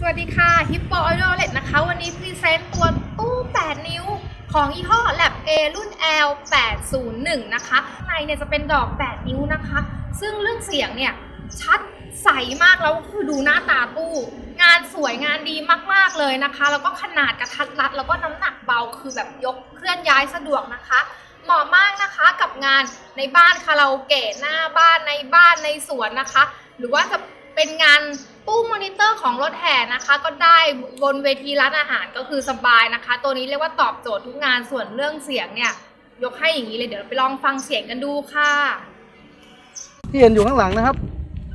สวัสดีค่ะฮิปโปอ i อ l เลตนะคะ วันนี้พรีเซนต์ตัวตู้ 8 นิ้ว ของยี่ห้อ Lab A รุ่น L 801นะคะข้างในเนี่ยจะเป็นดอก 8 นิ้วนะคะ ซึ่งเรื่องเสียงเนี่ย ชัดใสมากแล้วคือดูหน้าตาตู้ งานสวยงานดีมาก ๆ เลยนะคะ แล้วก็ขนาดกระทัดรัด แล้วก็น้ำหนักเบาคือแบบยกเคลื่อนย้ายสะดวกนะคะเหมาะมากนะคะกับงานในบ้านคาราโอเกะหน้าบ้านในบ้านในสวนนะคะ หรือว่าจะเป็นงาน ตู้มอนิเตอร์ของรถแห่นะคะ ก็ได้บนเวทีร้านอาหารก็คือสบายนะคะ ตัวนี้เรียกว่าตอบโจทย์ทุกงานส่วนเรื่องเสียงเนี่ย ยกให้อย่างนี้เลยเดี๋ยวไปลองฟังเสียงกันดูค่ะ ที่เห็นอยู่ข้างหลังนะครับ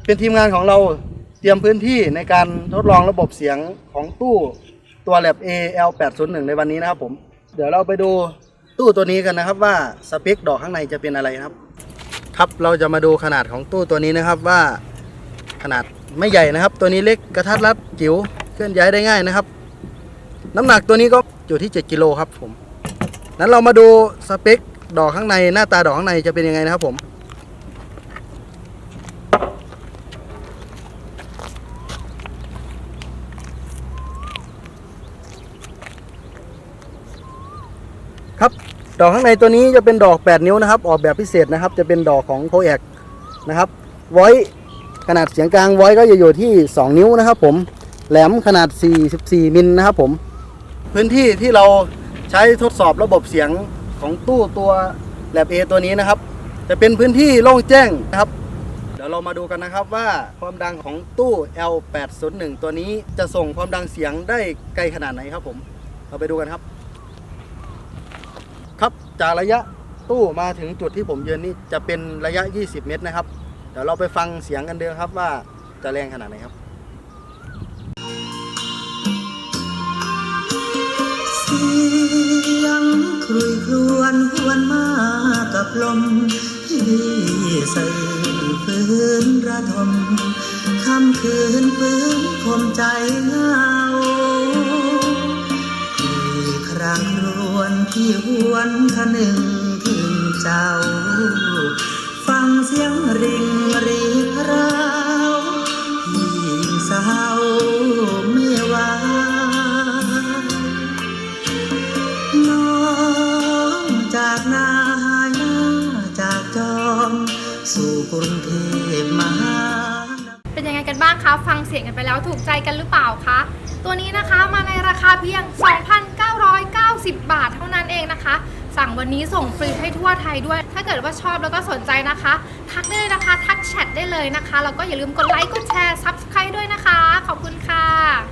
เป็นทีมงานของเราเตรียมพื้นที่ในการทดลองระบบเสียงของตู้ตัว Lab AL 801 ในวันนี้นะครับผม เดี๋ยวเราไปดูตู้ตัวนี้กันนะครับว่าสเปคดอกข้างในจะเป็นอะไรครับ ครับเราจะมาดูขนาดของตู้ตัวนี้นะครับว่าขนาด ไม่ใหญ่นะครับ ตัวนี้เล็กกระทัดรัดจิ๋วเคลื่อนย้ายได้ง่ายนะครับ น้ำหนักตัวนี้ก็อยู่ที่ 7กิโลครับผมนั้นเรามาดูสเปคดอกข้างในหน้าตาดอกข้างในจะเป็นยังไงนะครับผมครับดอกข้างในตัวนี้จะเป็นดอก 8 นิ้วนะครับ ออกแบบพิเศษนะครับ จะเป็นดอกของโคแอกนะครับ ไว้ ขนาดเสียงกลางไว้ก็จะอยู่ที่ 2 นิ้วนะครับผมแหลมขนาด 44 มิลนะครับผม พื้นที่ที่เราใช้ทดสอบระบบเสียงของตู้ตัวแลบ A ตัวนี้นะครับ จะเป็นพื้นที่โล่งแจ้งนะครับ เดี๋ยวเรามาดูกันนะครับว่าความดังของตู้ L801 ตัวนี้จะส่งความดังเสียงได้ไกลขนาดไหนครับผม เราไปดูกันครับ ครับจากระยะตู้มาถึงจุดที่ผมยืนนี่จะเป็นระยะ 20 เมตรนะครับ เดี๋ยวเราไปฟังเสียงกันเดิมครับว่าจะแรงขนาดไหนครับ เสียงครุยครวนหวนมากับลมที่ใส่ฝืนระทมคำคืนฝืนคมใจเหงาที่ครางครวนที่หวนคะหนึ่งถึงเจ้า ฟังเสียงริง สู่กรุงเทพมหานคร เป็นยังไงกันบ้างคะ ฟังเสียงกันไปแล้วถูกใจกันหรือเปล่าคะ ตัวนี้นะคะมาในราคาเพียง 2,990 บาทเท่านั้นเองนะคะ สั่งวันนี้ส่งฟรีให้ทั่วไทยด้วย ถ้าเกิดว่าชอบแล้วก็สนใจนะคะ ทักได้เลยนะคะ ทักแชทได้เลยนะคะ แล้วก็อย่าลืมกดไลค์ กดแชร์ Subscribe ด้วยนะคะ ขอบคุณค่ะ